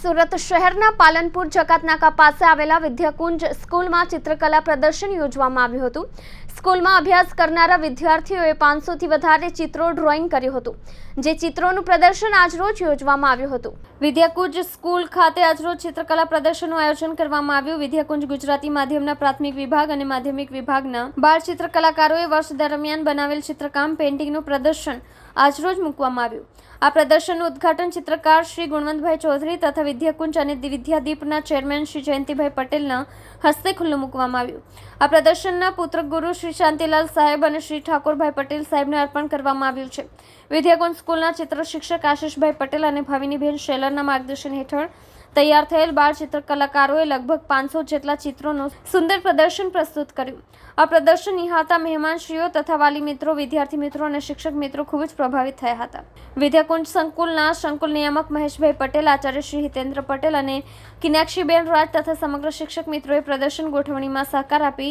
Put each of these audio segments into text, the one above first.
સુરત શહેરના પાલનપુર જકાતનાકા પાસે આવેલા વિદ્યાકુંજ સ્કૂલમાં ચિત્રકલા પ્રદર્શન યોજવામાં આવ્યું હતું. સ્કૂલમાં અભ્યાસ કરનારા વિદ્યાર્થીઓએ પાંચસોથી વધારે ચિત્રો ડ્રોઈંગ કર્યું હતું, જે ચિત્રોનું પ્રદર્શન આજરોજ યોજવામાં આવ્યું હતું. વિદ્યાકુંજ સ્કૂલ ખાતે આજરોજ ચિત્રકલા પ્રદર્શનનું આયોજન કરવામાં આવ્યું. વિદ્યાકુંજ ગુજરાતી માધ્યમના પ્રાથમિક વિભાગ અને માધ્યમિક વિભાગના બાળ ચિત્રકલાકારોએ વર્ષ દરમિયાન બનાવેલ ચિત્રકામ પેઇન્ટિંગનું પ્રદર્શન આજરોજ મૂકવામાં આવ્યું. આ પ્રદર્શનનું ઉદ્ઘાટન ચિત્રકાર શ્રી ગુણવંતભાઈ ચૌધરી તથા વિદ્યાકુંજ અને વિદ્યાદીપના ચેરમેન શ્રી જયંતિભાઈ પટેલના હસ્તે ખુલ્લું મૂકવામાં આવ્યું. આ પ્રદર્શનના પુત્ર ગુરુ શ્રી શાંતિલાલ સાહેબ અને શ્રી ઠાકોરભાઈ પટેલ સાહેબને અર્પણ કરવામાં આવ્યું છે. વિદ્યાકુંજ સ્કૂલના ચિત્ર શિક્ષક આશિષભાઈ પટેલ અને ભાવિનીબેન શેલરના માર્ગદર્શન હેઠળ તૈયાર થયેલ બાળ ચિત્ર કલાકારોએ લગભગ પાંચસો જેટલા ચિત્રોનું સુંદર પ્રદર્શન પ્રસ્તુત કર્યું. આ પ્રદર્શન નિહાળતા મહેમાનશ્રીઓ તથા વાલી મિત્રો, વિદ્યાર્થી મિત્રો અને શિક્ષક મિત્રો ખૂબ જ પ્રભાવિત થયા હતા. વિદ્યાકુંજ સંકુલના સંકુલ નિયામક મહેશભાઈ પટેલ, આચાર્ય શ્રી હિતેન્દ્ર પટેલ અને કિનાક્ષીબેન રાજ તથા સમગ્ર શિક્ષક મિત્રોએ પ્રદર્શન ગોઠવણીમાં સહકાર આપી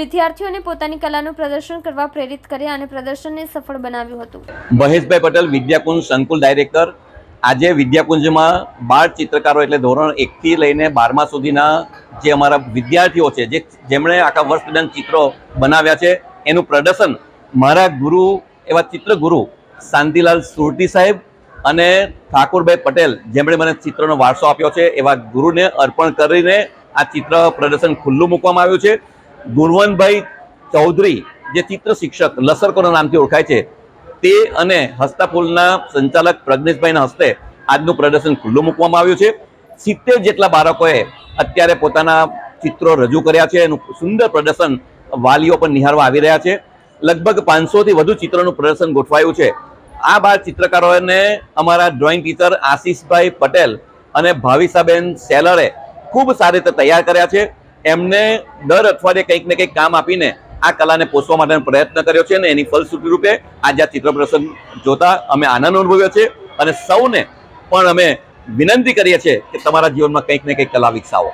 વિદ્યાર્થીઓને પોતાની કલાનું પ્રદર્શન કરવા પ્રેરિત કર્યા અને પ્રદર્શનને સફળ બનાવ્યું હતું. મહેશભાઈ પટેલ, વિદ્યાકુંજ સંકુલ ડાયરેક્ટર આજે વિદ્યાકુંજમાં બાળ ચિત્રકારો એટલે ધોરણ એકથી લઈને બારમા સુધીના જે અમારા વિદ્યાર્થીઓ છે, જે જેમણે આખા વર્ષ દરમિયાન ચિત્રો બનાવ્યા છે, એનું પ્રદર્શન મારા ગુરુ એવા ચિત્રગુરુ શાંતિલાલ સુરતી સાહેબ અને ઠાકોરભાઈ પટેલ જેમણે મને ચિત્રનો વારસો આપ્યો છે, એવા ગુરુને અર્પણ કરીને આ ચિત્ર પ્રદર્શન ખુલ્લું મૂકવામાં આવ્યું છે. ગુણવંતભાઈ ચૌધરી, જે ચિત્ર શિક્ષક, લસરકોના નામથી ઓળખાય છે તે અને હસ્તાફૂલના સંચાલક પ્રજ્ઞેશભાઈના હસ્તે આજનું પ્રદર્શન ખુલ્લું મૂકવામાં આવ્યું છે. સિત્તેર જેટલા બાળકોએ અત્યારે પોતાના ચિત્રો રજૂ કર્યા છે. એનું સુંદર પ્રદર્શન વાલીઓ પણ નિહાળવા આવી રહ્યા છે. લગભગ પાંચસોથી વધુ ચિત્રોનું પ્રદર્શન ગોઠવાયું છે. આ બાળ ચિત્રકારોને અમારા ડ્રોઈંગ ટીચર આશીષભાઈ પટેલ અને ભાવિસાબેન સેલરે ખૂબ સારી રીતે તૈયાર કર્યા છે. એમને દર અઠવાડિયે કંઈક ને કંઈક કામ આપીને આ કલાને પોષવા માટેનો પ્રયત્ન કર્યો છે અને એની ફલશ્રુતિ રૂપે આજે આ ચિત્ર પ્રદર્શન જોતા અમે આનંદ અનુભવ્યો છે અને સૌને પણ અમે વિનંતી કરીએ છીએ કે તમારા જીવનમાં કંઈક ને કંઈક કલા વિકસાવો.